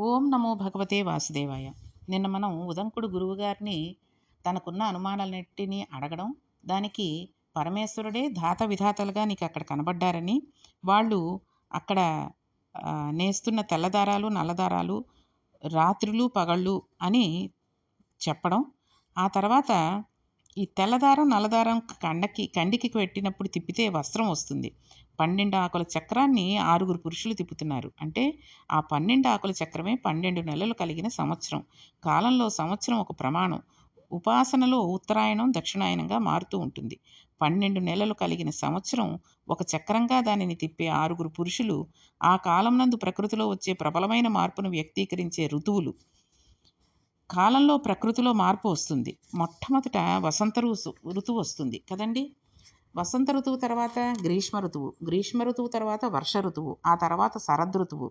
ఓం నమో భగవతే వాసుదేవాయ. నిన్న మనం ఉదంకుడు గురువుగారిని తనకున్న అనుమానాలన్నింటినీ అడగడం దానికి పరమేశ్వరుడే ధాత విధాతలుగా నీకు అక్కడ కనబడ్డారని వాళ్ళు అక్కడ నేస్తున్న తెల్లదారాలు నల్లదారాలు రాత్రులు పగళ్ళు అని చెప్పడం ఆ తర్వాత ఈ తెల్లదారం నల్లదారం కండకి కండికి పెట్టినప్పుడు తిప్పితే వస్త్రం వస్తుంది. పన్నెండు ఆకుల చక్రాన్ని ఆరుగురు పురుషులు తిప్పుతున్నారు. అంటే ఆ పన్నెండు ఆకుల చక్రమే పన్నెండు నెలలు కలిగిన సంవత్సరం. కాలంలో సంవత్సరం ఒక ప్రమాణం. ఉపాసనలో ఉత్తరాయణం దక్షిణాయనంగా మారుతూ ఉంటుంది. పన్నెండు నెలలు కలిగిన సంవత్సరం ఒక చక్రంగా దానిని తిప్పే ఆరుగురు పురుషులు ఆ కాలం నందు ప్రకృతిలో వచ్చే ప్రబలమైన మార్పును వ్యక్తీకరించే ఋతువులు. కాలంలో ప్రకృతిలో మార్పు వస్తుంది. మొట్టమొదట వసంత ఋతువు ఋతువు వస్తుంది. కదండి? వసంత ఋతువు తర్వాత గ్రీష్మ ఋతువు గ్రీష్మ ఋతువు తర్వాత వర్ష ఋతువు ఆ తర్వాత శరద్ ఋతువు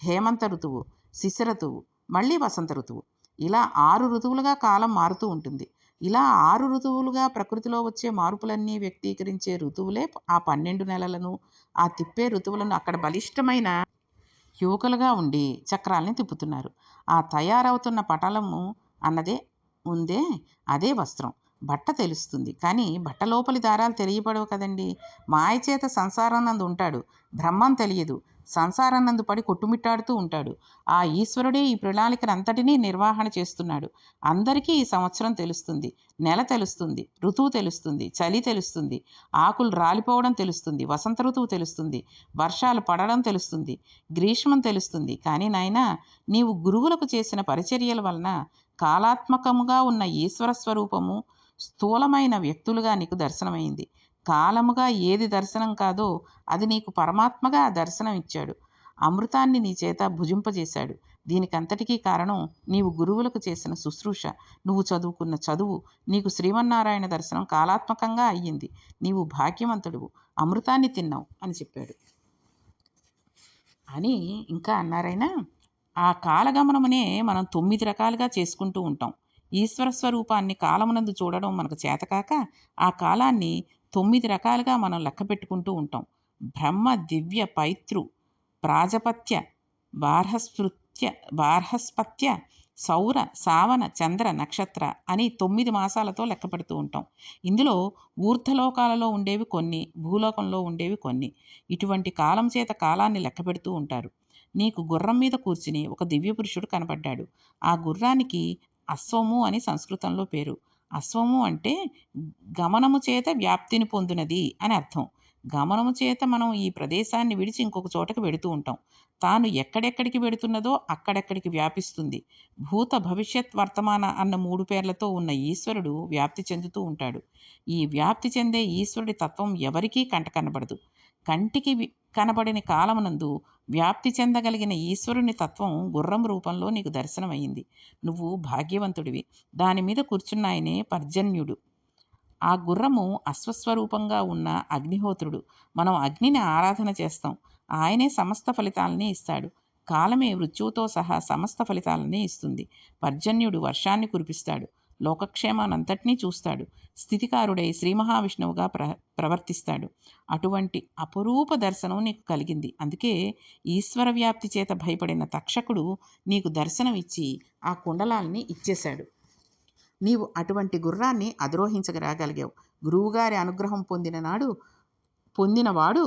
హేమంత ఋతువు శిశిర ఋతువు మళ్ళీ వసంత ఋతువు. ఇలా ఆరు ఋతువులుగా కాలం మారుతూ ఉంటుంది. ఇలా ఆరు ఋతువులుగా ప్రకృతిలో వచ్చే మార్పులన్నీ వ్యక్తీకరించే ఋతువులే ఆ పన్నెండు నెలలను ఆ తిప్పే ఋతువులను అక్కడ బలిష్టమైన యువకులుగా ఉండి చక్రాల్ని తిప్పుతున్నారు. ఆ తయారవుతున్న పటలము అన్నదే ఉందే అదే వస్త్రం. బట్ట తెలుస్తుంది. కానీ బట్ట లోపలి దారాలు తెలియపడవు కదండి. మాయ చేత సంసారం నందు ఉంటాడు. బ్రహ్మం తెలియదు. సంసారానందు పడి కొట్టుమిట్టాడుతూ ఉంటాడు. ఆ ఈశ్వరుడే ఈ ప్రణాళికనంతటినీ నిర్వహణ చేస్తున్నాడు. అందరికీ ఈ సంవత్సరం తెలుస్తుంది. నెల తెలుస్తుంది. ఋతువు తెలుస్తుంది. చలి తెలుస్తుంది. ఆకులు రాలిపోవడం తెలుస్తుంది. వసంత ఋతువు తెలుస్తుంది. వర్షాలు పడడం తెలుస్తుంది. గ్రీష్మం తెలుస్తుంది. కానీ నాయన నీవు గురువులకు చేసిన పరిచర్యల వలన కాలాత్మకముగా ఉన్న ఈశ్వర స్వరూపము స్థూలమైన వ్యక్తులుగా నీకు దర్శనమైంది. కాలముగా ఏది దర్శనం కాదో అది నీకు పరమాత్మగా దర్శనం ఇచ్చాడు. అమృతాన్ని నీ చేత భుజింపజేశాడు. దీనికంతటికీ కారణం నీవు గురువులకు చేసిన శుశ్రూష. నువ్వు చదువుకున్న చదువు నీకు శ్రీమన్నారాయణ దర్శనం కాలాత్మకంగా అయ్యింది. నీవు భాగ్యవంతుడువు. అమృతాన్ని తిన్నావు అని చెప్పాడు. అని ఇంకా అన్నారైనా ఆ కాలగమనమునే మనం తొమ్మిది రకాలుగా చేసుకుంటూ ఉంటాం. ఈశ్వర స్వరూపాన్ని కాలమునందు చూడడం మనకు చేతకాక ఆ కాలాన్ని తొమ్మిది రకాలుగా మనం లెక్క పెట్టుకుంటూ ఉంటాం. బ్రహ్మ దివ్య పైతృ ప్రాజపత్య బార్హస్పృత్య బార్హస్పత్య సౌర సావన చంద్ర నక్షత్ర అని తొమ్మిది మాసాలతో లెక్క పెడుతూ ఉంటాం. ఇందులో ఊర్ధలోకాలలో ఉండేవి కొన్ని భూలోకంలో ఉండేవి కొన్ని. ఇటువంటి కాలం చేత కాలాన్ని లెక్క పెడుతూ ఉంటారు. నీకు గుర్రం మీద కూర్చుని ఒక దివ్య పురుషుడు కనబడ్డాడు ఆ గుర్రానికి అశ్వము అని సంస్కృతంలో పేరు. అశ్వము అంటే గమనము చేత వ్యాప్తిని పొందినది అని అర్థం. గమనము చేత మనం ఈ ప్రదేశాన్ని విడిచి ఇంకొక చోటకి వెడుతూ ఉంటాం. తాను ఎక్కడెక్కడికి వెడుతున్నదో అక్కడెక్కడికి వ్యాపిస్తుంది. భూత భవిష్యత్ వర్తమాన అన్న మూడు పేర్లతో ఉన్న ఈశ్వరుడు వ్యాప్తి చెందుతూ ఉంటాడు. ఈ వ్యాప్తి చెందే ఈశ్వరుడి తత్వం ఎవరికీ కంట కనబడదు కంటికి కనబడిన కాలమునందు వ్యాప్తి చెందగలిగిన ఈశ్వరుని తత్వం గుర్రం రూపంలో నీకు దర్శనమైంది నువ్వు భాగ్యవంతుడివి. దాని మీద కూర్చున్నాయనే పర్జన్యుడు. ఆ గుర్రము అశ్వస్వరూపంగా ఉన్న అగ్నిహోత్రుడు. మనం అగ్నిని ఆరాధన చేస్తాం. ఆయనే సమస్త ఫలితాలని ఇస్తాడు. కాలమే మృత్యువుతో సహా సమస్త ఫలితాలని ఇస్తుంది. పర్జన్యుడు వర్షాన్ని కురిపిస్తాడు. లోకక్షేమానంతటినీ చూస్తాడు. స్థితికారుడై శ్రీ మహావిష్ణువుగా ప్ర ప్రవర్తిస్తాడు. అటువంటి అపురూప దర్శనం నీకు కలిగింది. అందుకే ఈశ్వర వ్యాప్తి చేత భయపడిన తక్షకుడు నీకు దర్శనం ఇచ్చి ఆ కుండలాల్ని ఇచ్చేశాడు. నీవు అటువంటి గుర్రాన్ని అధిరోహించగరాగలిగావు గురువుగారి అనుగ్రహం పొందిన నాడు పొందినవాడు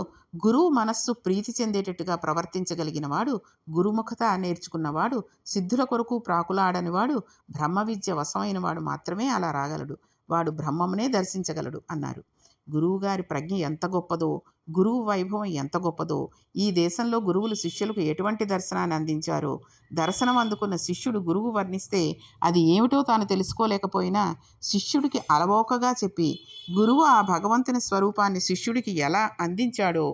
గురువు మనస్సు ప్రీతి చెందేటట్టుగా ప్రవర్తించగలిగినవాడు గురుముఖత నేర్చుకున్నవాడు సిద్ధుల కొరకు ప్రాకులాడనివాడు బ్రహ్మ విద్య వశమైనవాడు మాత్రమే అలా రాగలడు. వాడు బ్రహ్మమునే దర్శించగలడు అన్నారు. గురువుగారి ప్రజ్ఞ ఎంత గొప్పదో గురువు వైభవం ఎంత గొప్పదో ఈ దేశంలో గురువులు శిష్యులకు ఎటువంటి దర్శనాన్ని అందించారో దర్శనం అందుకున్న శిష్యుడు గురువు వర్ణిస్తే అది ఏమిటో తాను తెలుసుకోలేకపోయినా శిష్యుడికి అలవోకగా చెప్పి గురువు ఆ భగవంతుని స్వరూపాన్ని శిష్యుడికి ఎలా అందించాడో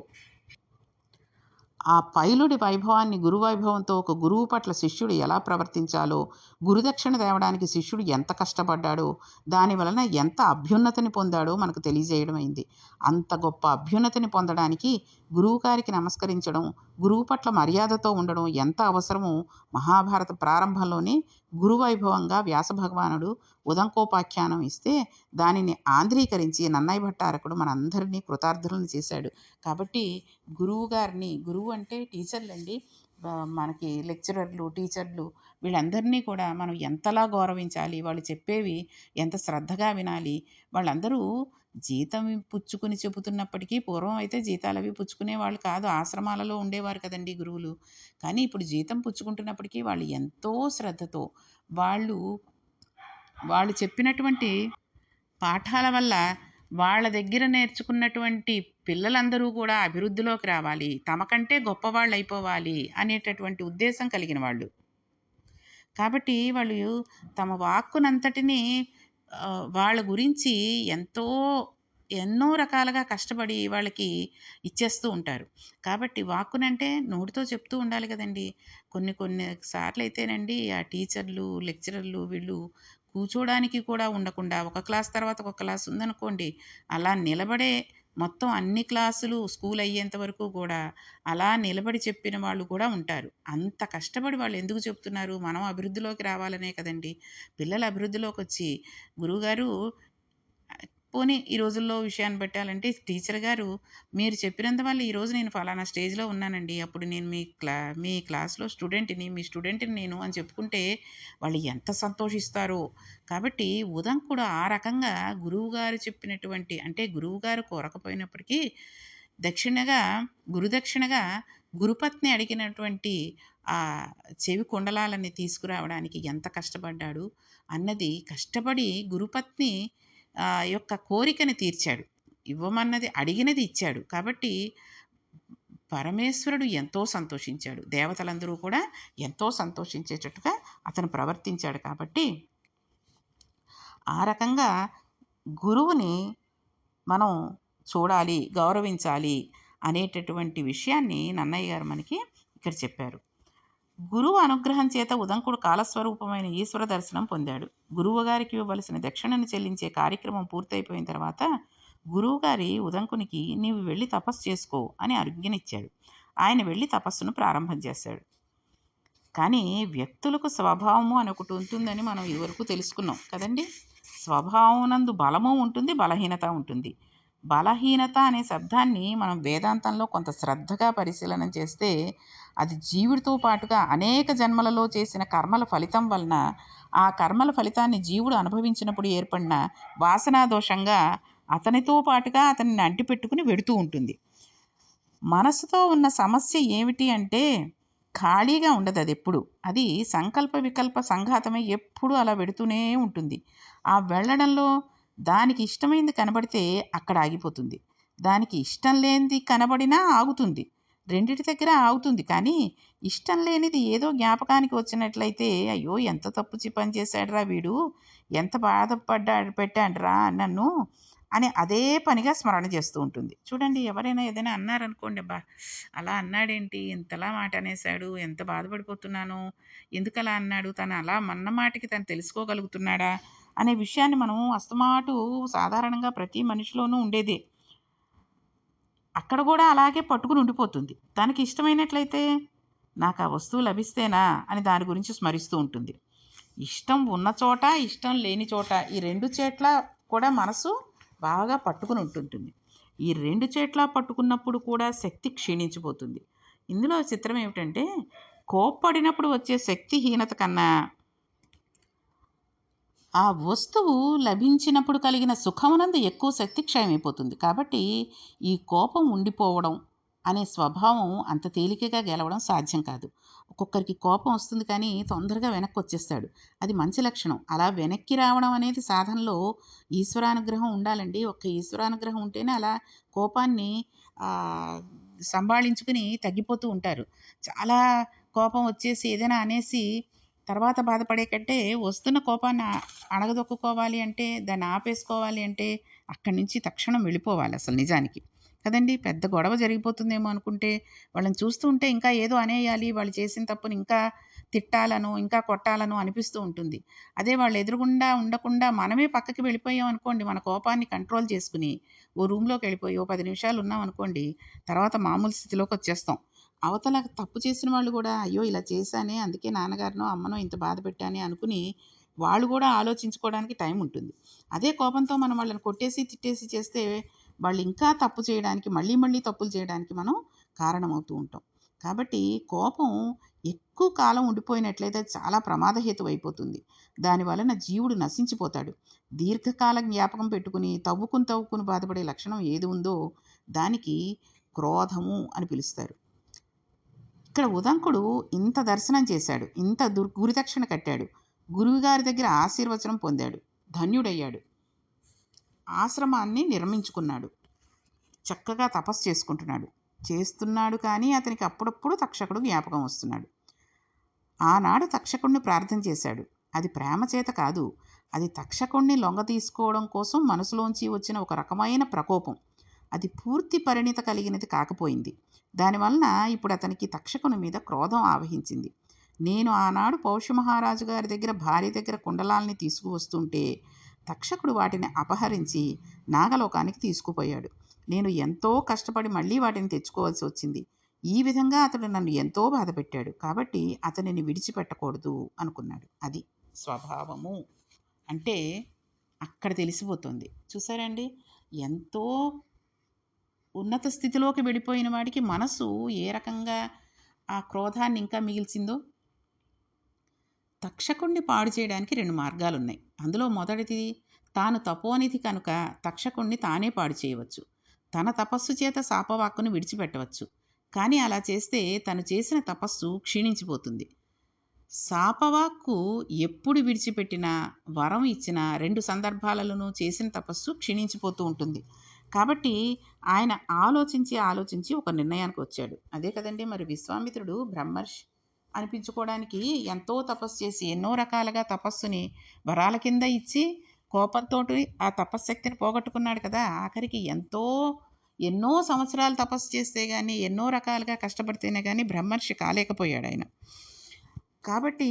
ఆ పైలుడి వైభవాన్ని గురువైభవంతో ఒక గురువు పట్ల శిష్యుడు ఎలా ప్రవర్తించాలో గురుదక్షిణ తేవడానికి శిష్యుడు ఎంత కష్టపడ్డాడో దాని వలన ఎంత అభ్యున్నతిని పొందాడో మనకు తెలియజేయడమైంది. అంత గొప్ప అభ్యున్నతిని పొందడానికి గురువుగారికి నమస్కరించడం గురువు పట్ల మర్యాదతో ఉండడం ఎంత అవసరమో మహాభారత ప్రారంభంలోనే గురువైభవంగా వ్యాసభగవానుడు ఉదంకోపాఖ్యానం ఇస్తే దానిని ఆంధ్రీకరించి నన్నయ్య భట్టారకుడు మనందరినీ కృతార్థులను చేశాడు కాబట్టి గురువు గారిని గురువు అంటే టీచర్లండి మనకి లెక్చరర్లు, టీచర్లు వీళ్ళందరినీ కూడా మనం ఎంతలా గౌరవించాలి, వాళ్ళు చెప్పేవి ఎంత శ్రద్ధగా వినాలి. వాళ్ళందరూ జీతం పుచ్చుకుని చెబుతున్నప్పటికీ పూర్వం అయితే జీతాలు అవి పుచ్చుకునే పుచ్చుకునేవాళ్ళు కాదు. ఆశ్రమాలలో ఉండేవారు కదండీ గురువులు. కానీ ఇప్పుడు జీతం పుచ్చుకుంటున్నప్పటికీ వాళ్ళు ఎంతో శ్రద్ధతో వాళ్ళు, వాళ్ళు చెప్పినటువంటి పాఠాల వల్ల వాళ్ళ దగ్గర నేర్చుకున్నటువంటి పిల్లలందరూ కూడా అభివృద్ధిలోకి రావాలి. తమకంటే గొప్పవాళ్ళయిపోవాలి అనేటటువంటి ఉద్దేశం కలిగిన వాళ్ళు. కాబట్టి వాళ్ళు తమ వాక్కునంతటిని వాళ్ళ గురించి ఎంతో ఎన్నో రకాలుగా కష్టపడి వాళ్ళకి ఇచ్చేస్తూ ఉంటారు. కాబట్టి వాక్కునంటే నోటితో చెప్తూ ఉండాలి కదండీ! కొన్ని కొన్ని సార్లు అయితేనండి ఆ టీచర్లు, లెక్చరర్లు వీళ్ళు కూర్చోడానికి కూడా ఉండకుండా ఒక క్లాస్ తర్వాత ఒక క్లాస్ ఉందనుకోండి, అలా నిలబడే మొత్తం అన్ని క్లాసులు స్కూల్ అయ్యేంత వరకు కూడా అలా నిలబడి చెప్పిన వాళ్ళు కూడా ఉంటారు. అంత కష్టపడి వాళ్ళు ఎందుకు చెప్తున్నారు? మనం అభివృద్ధిలోకి రావాలనే కదండీ! పిల్లలు అభివృద్ధిలోకొచ్చి గురువుగారు పోనీ ఈ రోజుల్లో విషయాన్ని పెట్టాలంటే టీచర్ గారు మీరు చెప్పినంత వల్ల ఈరోజు నేను ఫలానా స్టేజ్‌లో ఉన్నానండి. అప్పుడు నేను మీ క్లా మీ క్లాస్‌లో స్టూడెంట్‌ని, మీ స్టూడెంట్‌ని నేను అని చెప్పుకుంటే వాళ్ళు ఎంత సంతోషిస్తారో. కాబట్టి ఉదం కూడా ఆ రకంగా గురువుగారు చెప్పినటువంటి అంటే గురువుగారు కోరకపోయినప్పటికీ దక్షిణగా గురుదక్షిణగా గురుపత్ని అడిగినటువంటి ఆ చెవి కుండలాలని తీసుకురావడానికి ఎంత కష్టపడ్డాడు అన్నది కష్టపడి గురుపత్ని యొక్క కోరికని తీర్చాడు. ఇవ్వమన్నది అడిగినది ఇచ్చాడు. కాబట్టి పరమేశ్వరుడు ఎంతో సంతోషించాడు. దేవతలందరూ కూడా ఎంతో సంతోషించేటట్టుగా అతను ప్రవర్తించాడు కాబట్టి ఆ రకంగా గురువుని మనం చూడాలి, గౌరవించాలి అనేటటువంటి విషయాన్ని నన్నయ్య గారు మనకి ఇక్కడ చెప్పారు. గురువు అనుగ్రహం చేత ఉదంకుడు కాలస్వరూపమైన ఈశ్వర దర్శనం పొందాడు. గురువుగారికి ఇవ్వవలసిన దక్షిణను చెల్లించే కార్యక్రమం పూర్తయిపోయిన తర్వాత గురువుగారి ఉదంకునికి నీవు వెళ్ళి తపస్సు చేసుకో అని అర్ఘ్యనిచ్చాడు ఆయన వెళ్ళి తపస్సును ప్రారంభం చేశాడు. కానీ వ్యక్తులకు స్వభావము అని ఒకటి ఉంటుందని మనం ఇదివరకు తెలుసుకున్నాం కదండీ! స్వభావమునందు బలము ఉంటుంది, బలహీనత ఉంటుంది. బలహీనత అనే శబ్దాన్ని మనం వేదాంతంలో కొంత శ్రద్ధగా పరిశీలన చేస్తే అది జీవుడితో పాటుగా అనేక జన్మలలో చేసిన కర్మల ఫలితం వలన ఆ కర్మల ఫలితాన్ని జీవుడు అనుభవించినప్పుడు ఏర్పడిన వాసనా దోషంగా అతనితో పాటుగా అతనిని అంటిపెట్టుకుని వెడుతూ ఉంటుంది. మనసుతో ఉన్న సమస్య ఏమిటి అంటే ఖాళీగా ఉండదు అది ఎప్పుడు అది సంకల్ప వికల్ప సంఘాతమై ఎప్పుడూ అలా వెడుతూనే ఉంటుంది. ఆ వెళ్ళడంలో దానికి ఇష్టమైంది కనబడితే అక్కడ ఆగిపోతుంది. దానికి ఇష్టం లేనిది కనబడినా ఆగుతుంది. రెండిటి దగ్గర ఆగుతుంది. కానీ ఇష్టం లేనిది ఏదో జ్ఞాపకానికి వచ్చినట్లయితే అయ్యో! ఎంత తప్పు పని చేశాడురా వీడు. ఎంత బాధపడ్డాడు పెట్టాడురా నన్ను అని అదే పనిగా స్మరణ చేస్తూ ఉంటుంది. చూడండి ఎవరైనా ఏదైనా అన్నారనుకోండి అబ్బా! అలా అన్నాడేంటి? ఇంతలా మాట అనేసాడు. ఎంత బాధపడిపోతున్నాను ఎందుకలా అన్నాడు? తను అలా మన్న మాటకి తను తెలుసుకోగలుగుతున్నాడా? అనే విషయాన్ని మనం అస్తమాటు సాధారణంగా ప్రతి మనిషిలోనూ ఉండేదే. అక్కడ కూడా అలాగే పట్టుకుని ఉండిపోతుంది. తనకి ఇష్టమైనట్లయితే నాకు ఆ వస్తువు లభిస్తేనా అని దాని గురించి స్మరిస్తూ ఉంటుంది. ఇష్టం ఉన్న చోట, ఇష్టం లేని చోట ఈ రెండు చేట్ల కూడా మనసు బాగా పట్టుకుని ఉంటుంటుంది. ఈ రెండు చేట్ల పట్టుకున్నప్పుడు కూడా శక్తి క్షీణించిపోతుంది. ఇందులో చిత్రం ఏమిటంటే కోప్పడినప్పుడు వచ్చే శక్తిహీనత కన్నా ఆ వస్తువు లభించినప్పుడు కలిగిన సుఖమునందు ఎక్కువ శక్తి క్షయమైపోతుంది. కాబట్టి ఈ కోపం ఉండిపోవడం అనే స్వభావం అంత తేలికగా గెలవడం సాధ్యం కాదు. ఒక్కొక్కరికి కోపం వస్తుంది కానీ తొందరగా వెనక్కొచ్చేస్తాడు. అది మంచి లక్షణం. అలా వెనక్కి రావడం అనేది సాధనలో ఈశ్వరానుగ్రహం ఉండాలండి. ఒక్క ఈశ్వరానుగ్రహం ఉంటేనే అలా కోపాన్ని సంభాళించుకుని తగ్గిపోతూ ఉంటారు. చాలా కోపం వచ్చేసి ఏదైనా అనేసి తర్వాత బాధపడే కంటే వస్తున్న కోపాన్ని అణగదొక్కుకోవాలి అంటే, దాన్ని ఆపేసుకోవాలి అంటే అక్కడి నుంచి తక్షణం వెళ్ళిపోవాలి అసలు నిజానికి. కదండీ! పెద్ద గొడవ జరిగిపోతుందేమో అనుకుంటే వాళ్ళని చూస్తూ ఉంటే ఇంకా ఏదో అనేయాలి. వాళ్ళు చేసిన తప్పుని ఇంకా తిట్టాలను ఇంకా కొట్టాలనో అనిపిస్తూ ఉంటుంది. అదే వాళ్ళు ఎదురుగుండా ఉండకుండా మనమే పక్కకి వెళ్ళిపోయాం అనుకోండి మన కోపాన్ని కంట్రోల్ చేసుకుని ఓ రూమ్‌లోకి వెళ్ళిపోయి ఓ పది నిమిషాలు ఉన్నాం అనుకోండి తర్వాత మామూలు స్థితిలోకి వచ్చేస్తాం అవతల తప్పు చేసిన వాళ్ళు కూడా అయ్యో! ఇలా చేశానే అందుకే నాన్నగారినో, అమ్మనో ఇంత బాధ పెట్టానే అనుకుని వాళ్ళు కూడా ఆలోచించుకోవడానికి టైం ఉంటుంది. అదే కోపంతో మనం వాళ్ళని కొట్టేసి, తిట్టేసి చేస్తే వాళ్ళు ఇంకా తప్పు చేయడానికి మళ్ళీ మళ్ళీ తప్పులు చేయడానికి మనం కారణమవుతూ ఉంటాం. కాబట్టి కోపం ఎక్కువ కాలం ఉండిపోయినట్లయితే చాలా ప్రమాదహేతు అయిపోతుంది దాని వలన జీవుడు నశించిపోతాడు దీర్ఘకాల జ్ఞాపకం పెట్టుకుని తవ్వుకుని తవ్వుకుని బాధపడే లక్షణం ఏది ఉందో దానికి క్రోధము అని పిలుస్తారు ఇక్కడ ఉదంకుడు ఇంత దర్శనం చేశాడు ఇంత దుర్ గురిదక్షిణ కట్టాడు గురువుగారి దగ్గర ఆశీర్వచనం పొందాడు ధన్యుడయ్యాడు. ఆశ్రమాన్ని నిర్మించుకున్నాడు చక్కగా తపస్సు చేసుకుంటున్నాడు. చేస్తున్నాడు కానీ అతనికి అప్పుడప్పుడు తక్షకుడు జ్ఞాపకం వస్తున్నాడు. ఆనాడు తక్షకుణ్ణి ప్రార్థన చేశాడు. అది ప్రేమ చేత కాదు అది తక్షకుణ్ణి లొంగ తీసుకోవడం కోసం మనసులోంచి వచ్చిన ఒక రకమైన ప్రకోపం. అది పూర్తి పరిణిత కలిగినది కాకపోయింది. దానివలన ఇప్పుడు అతనికి తక్షకుని మీద క్రోధం ఆవహించింది. నేను ఆనాడు పౌష్యమహారాజు గారి దగ్గర భార్య దగ్గర కుండలాల్ని తీసుకువస్తుంటే తక్షకుడు వాటిని అపహరించి నాగలోకానికి తీసుకుపోయాడు. నేను ఎంతో కష్టపడి మళ్ళీ వాటిని తెచ్చుకోవాల్సి వచ్చింది. ఈ విధంగా అతడు నన్ను ఎంతో బాధ పెట్టాడు కాబట్టి అతనిని విడిచిపెట్టకూడదు అనుకున్నాడు. అది స్వభావము. అంటే అక్కడ తెలిసిపోతుంది. చూసారండి ఎంతో ఉన్నత స్థితిలోకి వెళ్ళిపోయిన వాడికి మనసు ఏ రకంగా ఆ క్రోధాన్ని ఇంకా మిగిల్చిందో తక్షకుణ్ణి పాడు చేయడానికి రెండు మార్గాలు ఉన్నాయి అందులో మొదటిది తాను తపోనిధి కనుక తక్షకుణ్ణి తానే పాడు చేయవచ్చు. తన తపస్సు చేత శాపవాక్కును విడిచిపెట్టవచ్చు. కానీ అలా చేస్తే తను చేసిన తపస్సు క్షీణించిపోతుంది. శాపవాక్కు ఎప్పుడు విడిచిపెట్టినా వరం ఇచ్చిన రెండు సందర్భాలలోనూ చేసిన తపస్సు క్షీణించిపోతూ ఉంటుంది. కాబట్టి ఆయన ఆలోచించి ఆలోచించి ఒక నిర్ణయానికి వచ్చాడు. అదే కదండి మరి విశ్వామిత్రుడు బ్రహ్మర్షి అనిపించుకోవడానికి ఎంతో తపస్సు చేసి ఎన్నో రకాలుగా తపస్సుని వరాల కింద ఇచ్చి కోపంతో ఆ తపశ్శక్తిని పోగొట్టుకున్నాడు కదా. ఆఖరికి ఎంతో ఎన్నో సంవత్సరాలు తపస్సు చేస్తే కానీ ఎన్నో రకాలుగా కష్టపడితేనే కానీ బ్రహ్మర్షి కాలేకపోయాడు ఆయన. కాబట్టి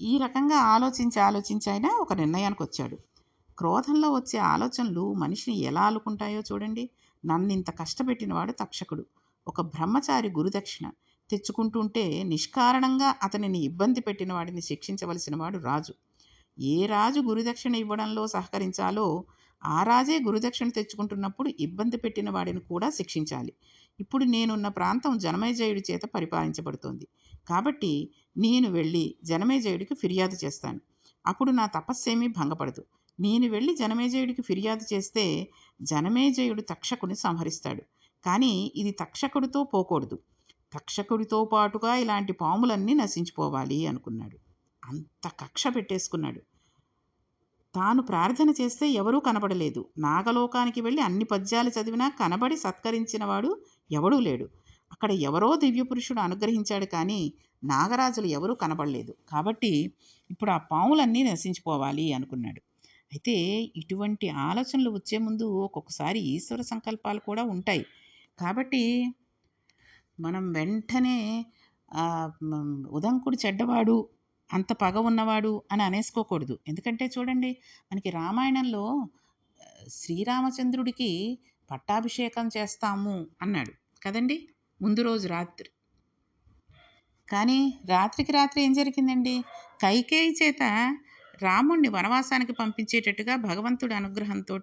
ఈ రకంగా ఆలోచించి ఆలోచించి ఆయన ఒక నిర్ణయానికి వచ్చాడు. క్రోధంలో వచ్చే ఆలోచనలు మనిషిని ఎలా ఆలుకుంటాయో చూడండి. నన్నింత కష్టపెట్టినవాడు తక్షకుడు. ఒక బ్రహ్మచారి గురుదక్షిణ. తెచ్చుకుంటుంటే నిష్కారణంగా అతనిని ఇబ్బంది పెట్టిన వాడిని శిక్షించవలసిన వాడు రాజు. ఏ రాజు గురుదక్షిణ ఇవ్వడంలో సహకరించాలో ఆ రాజే గురుదక్షిణ తెచ్చుకుంటున్నప్పుడు ఇబ్బంది పెట్టిన వాడిని కూడా శిక్షించాలి. ఇప్పుడు నేనున్న ప్రాంతం జనమేజయుడి చేత పరిపాలించబడుతోంది. కాబట్టి నేను వెళ్ళి జనమేజయుడికి ఫిర్యాదు చేస్తాను. అప్పుడు నా తపస్సేమీ భంగపడదు. నేను వెళ్ళి జనమేజయుడికి ఫిర్యాదు చేస్తే జనమేజయుడు తక్షకుని సంహరిస్తాడు. కానీ ఇది తక్షకుడితో పోకూడదు. తక్షకుడితో పాటుగా ఇలాంటి పాములన్నీ నశించిపోవాలి అనుకున్నాడు. అంత కక్ష పెట్టేసుకున్నాడు. తాను ప్రార్థన చేస్తే ఎవరూ కనబడలేదు. నాగలోకానికి వెళ్ళి అన్ని పద్యాలు చదివినా కనబడి సత్కరించినవాడు ఎవడూ లేడు. అక్కడ ఎవరో దివ్యపురుషుడు అనుగ్రహించాడు కానీ నాగరాజులు ఎవరూ కనబడలేదు. కాబట్టి ఇప్పుడు ఆ పాములన్నీ నశించిపోవాలి అనుకున్నాడు. అయితే ఇటువంటి ఆలోచనలు వచ్చే ముందు ఒక్కొక్కసారి ఈశ్వర సంకల్పాలు కూడా ఉంటాయి. కాబట్టి మనం వెంటనే ఉదంకుడు చెడ్డవాడు అంత పగ ఉన్నవాడు అని అనేసుకోకూడదు. ఎందుకంటే చూడండి మనకి రామాయణంలో శ్రీరామచంద్రుడికి పట్టాభిషేకం చేస్తాము అన్నాడు. కదండి? ముందు రోజు రాత్రి. కానీ రాత్రికి రాత్రి ఏం జరిగిందండి? కైకేయి చేత రాముణ్ణి వనవాసానికి పంపించేటట్టుగా భగవంతుడి అనుగ్రహంతో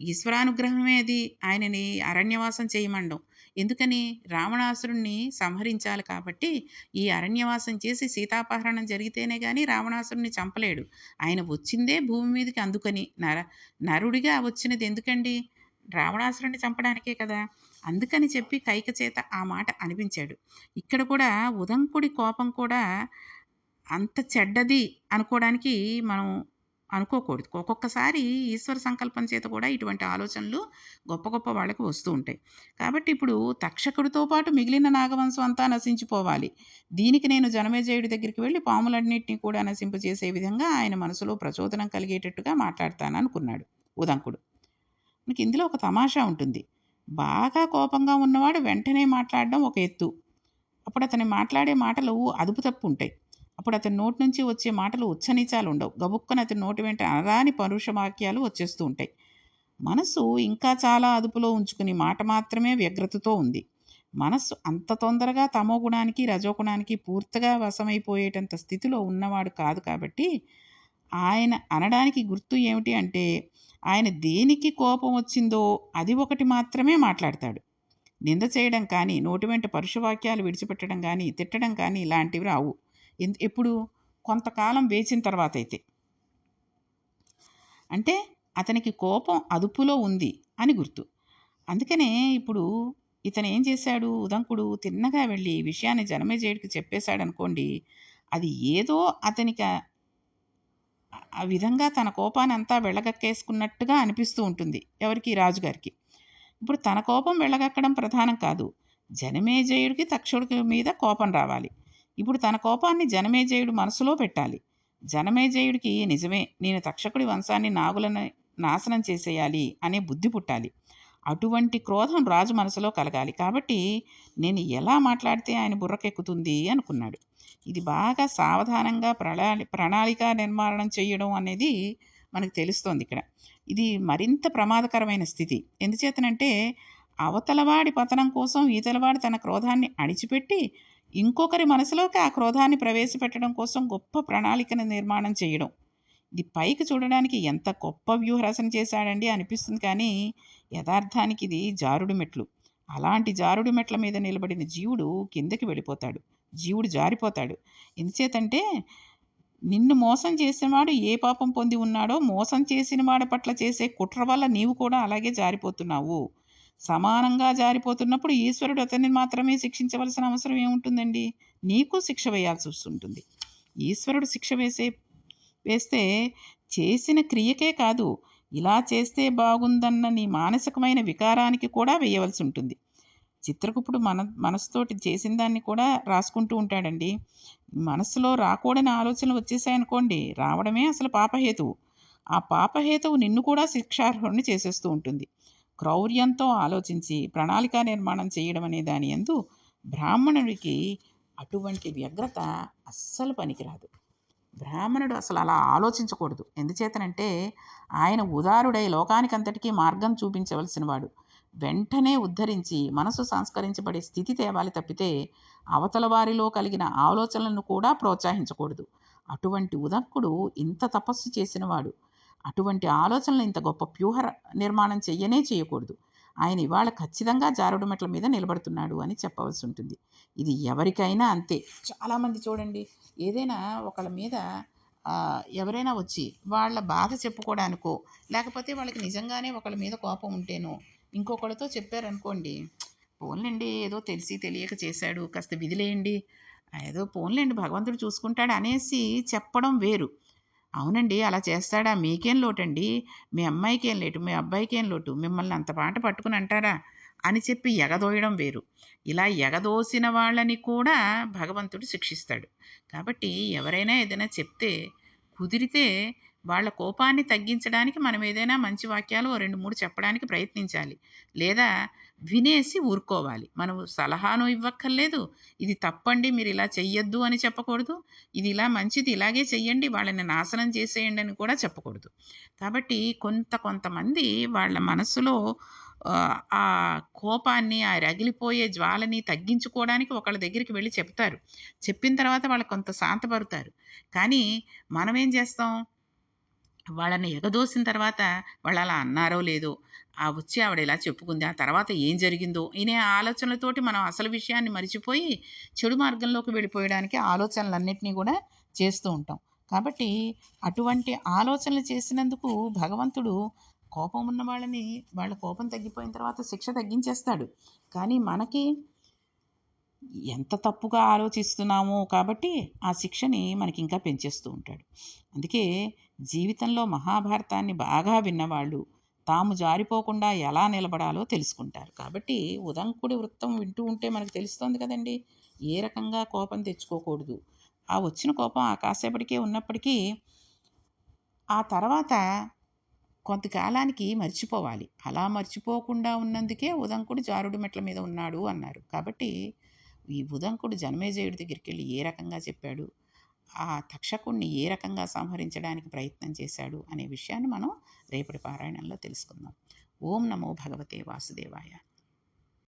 ఈశ్వరానుగ్రహమే అది. ఆయనని అరణ్యవాసం చేయమండం. ఎందుకని? రావణాసురుణ్ణి సంహరించాలి కాబట్టి ఈ అరణ్యవాసం చేసి సీతాపహరణం జరిగితేనే కానీ రావణాసురుణ్ణి చంపలేడు. ఆయన వచ్చిందే భూమి మీదకి అందుకని. నర నరుడిగా వచ్చినది ఎందుకండి? రావణాసురుణ్ణి చంపడానికే కదా. అందుకని చెప్పి కైక చేత ఆ మాట అనిపించాడు. ఇక్కడ కూడా ఉదంకుడి కోపం కూడా అంత చెడ్డది అనుకోవడానికి మనం అనుకోకూడదు. ఒక్కొక్కసారి ఈశ్వర సంకల్పం చేత కూడా ఇటువంటి ఆలోచనలు గొప్ప గొప్ప వాళ్ళకి వస్తూ ఉంటాయి. కాబట్టి ఇప్పుడు తక్షకుడితో పాటు మిగిలిన నాగవంశం అంతా నశించిపోవాలి. దీనికి నేను జనమేజయుడి దగ్గరికి వెళ్ళి పాములన్నింటినీ కూడా నశింపజేసే విధంగా ఆయన మనసులో ప్రచోదనం కలిగేటట్టుగా మాట్లాడతాను అనుకున్నాడు ఉదంకుడు. మనకి ఇందులో ఒక తమాషా ఉంటుంది. బాగా కోపంగా ఉన్నవాడు వెంటనే మాట్లాడడం ఒక ఎత్తు. అప్పుడు అతని మాట్లాడే మాటలు అదుపు తప్పు ఉంటాయి. అప్పుడు అతని నోటి నుంచి వచ్చే మాటలు ఉచ్చనీచాలు ఉండవు. గబుక్కన అతని నోటి వెంట అనరాని పరుష వాక్యాలు వచ్చేస్తూ ఉంటాయి. మనసు ఇంకా చాలా అదుపులో ఉంచుకుని మాట మాత్రమే వ్యగ్రతతో ఉంది. మనస్సు అంత తొందరగా తమో గుణానికి రజోగుణానికి పూర్తిగా వశమైపోయేటంత స్థితిలో ఉన్నవాడు కాదు కాబట్టి ఆయన అనడానికి గుర్తు ఏమిటి అంటే ఆయన దేనికి కోపం వచ్చిందో అది ఒకటి మాత్రమే మాట్లాడతాడు. నింద చేయడం కానీ నోటి వెంట పరుషవాక్యాలు విడిచిపెట్టడం కానీ తిట్టడం కానీ ఇలాంటివి రావు. ఎప్పుడు? కొంతకాలం వేచిన తర్వాత అయితే అంటే అతనికి కోపం అదుపులో ఉంది అని గుర్తు. అందుకనే ఇప్పుడు ఇతను ఏం చేశాడు? ఉదంకుడు తిన్నగా వెళ్ళి ఈ విషయాన్ని జనమేజయుడికి చెప్పేశాడు అనుకోండి అది ఏదో అతనికి ఆ- ఆ విధంగా తన కోపాన్ని అంతా వెళ్ళగక్కేసుకున్నట్టుగా అనిపిస్తూ ఉంటుంది ఎవరికి? రాజుగారికి. ఇప్పుడు తన కోపం వెళ్ళగక్కడం ప్రధానం కాదు. జనమేజయుడికి తక్షుడికి మీద కోపం రావాలి. ఇప్పుడు తన కోపాన్ని జనమేజయుడు మనసులో పెట్టాలి. జనమేజయుడికి నిజమే నేను తక్షకుడి వంశాన్ని నాగులను నాశనం చేసేయాలి అనే బుద్ధి పుట్టాలి. అటువంటి క్రోధం రాజు మనసులో కలగాలి. కాబట్టి నేను ఎలా మాట్లాడితే ఆయన బుర్రకెక్కుతుంది అనుకున్నాడు. ఇది బాగా సావధానంగా ప్రణాళి ప్రణాళిక నిర్మాణం చేయడం అనేది మనకు తెలుస్తోంది ఇక్కడ. ఇది మరింత ప్రమాదకరమైన స్థితి. ఎందుచేతనంటే అవతలవాడి పతనం కోసం ఈతలవాడి తన క్రోధాన్ని అణిచిపెట్టి ఇంకొకరి మనసులోకి ఆ క్రోధాన్ని ప్రవేశపెట్టడం కోసం గొప్ప ప్రణాళికను నిర్మాణం చేయడం. ఇది పైకి చూడడానికి ఎంత గొప్ప వ్యూహరచన చేశాడండి అనిపిస్తుంది కానీ యథార్థానికి ఇది జారుడు మెట్లు. అలాంటి జారుడు మెట్ల మీద నిలబడిన జీవుడు కిందకి వెళ్ళిపోతాడు. జీవుడు జారిపోతాడు. ఎందుచేతంటే నిన్ను మోసం చేసినవాడు ఏ పాపం పొంది ఉన్నాడో మోసం చేసిన వాడి పట్ల చేసే కుట్ర వల్ల నీవు కూడా అలాగే జారిపోతున్నావు. సమానంగా జారిపోతున్నప్పుడు ఈశ్వరుడు అతన్ని మాత్రమే శిక్షించవలసిన అవసరం ఏముంటుందండి? నీకు శిక్ష వేయాల్సి వస్తుంటుంది. ఈశ్వరుడు శిక్ష వేసే వేస్తే చేసిన క్రియకే కాదు ఇలా చేస్తే బాగుందన్న నీ మానసికమైన వికారానికి కూడా వేయవలసి ఉంటుంది. చిత్రగుప్తుడు మన మనసుతోటి చేసిన దాన్ని కూడా రాసుకుంటూ ఉంటాడండి. మనసులో రాకూడని ఆలోచనలు వచ్చేసాయనుకోండి రావడమే అసలు పాపహేతువు. ఆ పాపహేతువు నిన్ను కూడా శిక్షార్హుడిని చేసేస్తూ ఉంటుంది. క్రౌర్యంతో ఆలోచించి ప్రణాళిక నిర్మాణం చేయడం అనే దాని ఎందు బ్రాహ్మణుడికి అటువంటి వ్యగ్రత అస్సలు పనికిరాదు. బ్రాహ్మణుడు అసలు అలా ఆలోచించకూడదు. ఎందుచేతనంటే ఆయన ఉదారుడై లోకానికంతటికీ మార్గం చూపించవలసిన వాడు వెంటనే ఉద్ధరించి మనసు సంస్కరించబడే స్థితి తేవాలి తప్పితే అవతల వారిలో కలిగిన ఆలోచనలను కూడా ప్రోత్సహించకూడదు. అటువంటి ఉదక్కుడు ఇంత తపస్సు చేసినవాడు. అటువంటి ఆలోచనలు ఇంత గొప్ప వ్యూహ నిర్మాణం చెయ్యనే చేయకూడదు ఆయన ఇవాళ ఖచ్చితంగా జారుడు మెట్ల మీద నిలబడుతున్నాడు అని చెప్పవలసి ఉంటుంది. ఇది ఎవరికైనా అంతే. చాలామంది చూడండి ఏదైనా ఒకళ్ళ మీద ఎవరైనా వచ్చి వాళ్ళ బాధ చెప్పుకోవడానికో లేకపోతే వాళ్ళకి నిజంగానే ఒకళ్ళ మీద కోపం ఉంటేనో ఇంకొకళ్ళతో చెప్పారనుకోండి పోన్లేండి ఏదో తెలిసి తెలియక చేశాడు కాస్త విధిలేయండి ఏదో పోన్లేండి భగవంతుడు చూసుకుంటాడు అనేసి చెప్పడం వేరు. అవునండి. అలా చేస్తాడా? మీకేం లోటండి? మీ అమ్మాయికి ఏం లేటు? మీ అబ్బాయికి ఏం లోటు? మిమ్మల్ని అంత పాట పట్టుకుని అంటారా? అని చెప్పి ఎగదోయడం వేరు. ఇలా ఎగదోసిన వాళ్ళని కూడా భగవంతుడు శిక్షిస్తాడు. కాబట్టి ఎవరైనా ఏదైనా చెప్తే కుదిరితే వాళ్ళ కోపాన్ని తగ్గించడానికి మనం ఏదైనా మంచి వాక్యాలు ఓ రెండు మూడు చెప్పడానికి ప్రయత్నించాలి. లేదా వినేసి ఊరుకోవాలి. మనం సలహాను ఇవ్వక్కర్లేదు. ఇది తప్పండి మీరు ఇలా చెయ్యొద్దు అని చెప్పకూడదు. ఇది ఇలా మంచిది ఇలాగే చెయ్యండి వాళ్ళని నాశనం చేసేయండి అని కూడా చెప్పకూడదు. కాబట్టి కొంత కొంతమంది వాళ్ళ మనసులో ఆ, కోపాన్ని ఆ రగిలిపోయే జ్వాలని తగ్గించుకోవడానికి ఒకళ్ళ దగ్గరికి వెళ్ళి చెప్తారు. చెప్పిన తర్వాత వాళ్ళు కొంత శాంతపడతారు కానీ మనం ఏం చేస్తాం? వాళ్ళని ఎగదోసిన తర్వాత వాళ్ళు అలా అన్నారో లేదో ఆ వచ్చి ఆవిడ ఇలా చెప్పుకుంది. ఆ తర్వాత ఏం జరిగిందో? ఇనే ఆలోచనలతోటి మనం అసలు విషయాన్ని మర్చిపోయి చెడు మార్గంలోకి వెళ్ళిపోయడానికి ఆలోచనలన్నింటినీ కూడా చేస్తూ ఉంటాం. కాబట్టి అటువంటి ఆలోచనలు చేసినందుకు భగవంతుడు కోపం ఉన్న వాళ్ళని వాళ్ళ కోపం తగ్గిపోయిన తర్వాత శిక్ష తగ్గించేస్తాడు. కానీ మనకి ఎంత తప్పుగా ఆలోచిస్తున్నామో కాబట్టి ఆ శిక్షని మనకి ఇంకా పెంచేస్తూ ఉంటాడు. అందుకే జీవితంలో మహాభారతాన్ని బాగా విన్నవాళ్ళు తాము జారిపోకుండా ఎలా నిలబడాలో తెలుసుకుంటారు. కాబట్టి ఉదంకుడి వృత్తం వింటూ ఉంటే మనకు తెలుస్తోంది కదండి ఏ రకంగా కోపం తెచ్చుకోకూడదు. ఆ వచ్చిన కోపం ఆ కాసేపటికే ఉన్నప్పటికీ ఆ తర్వాత కొంతకాలానికి మర్చిపోవాలి. అలా మర్చిపోకుండా ఉన్నందుకే ఉదంకుడు జారుడు మెట్ల మీద ఉన్నాడు అన్నారు. కాబట్టి ఈ ఉదంకుడు జనమేజయుడి దగ్గరికి వెళ్ళి ఏ రకంగా చెప్పాడు? ఆ తక్షకుణ్ణి ఏ రకంగా సంహరించడానికి ప్రయత్నం చేశాడు అనే విషయాన్ని మనం రేపటి పారాయణంలో తెలుసుకుందాం. ఓం నమో భగవతే వాసుదేవాయ.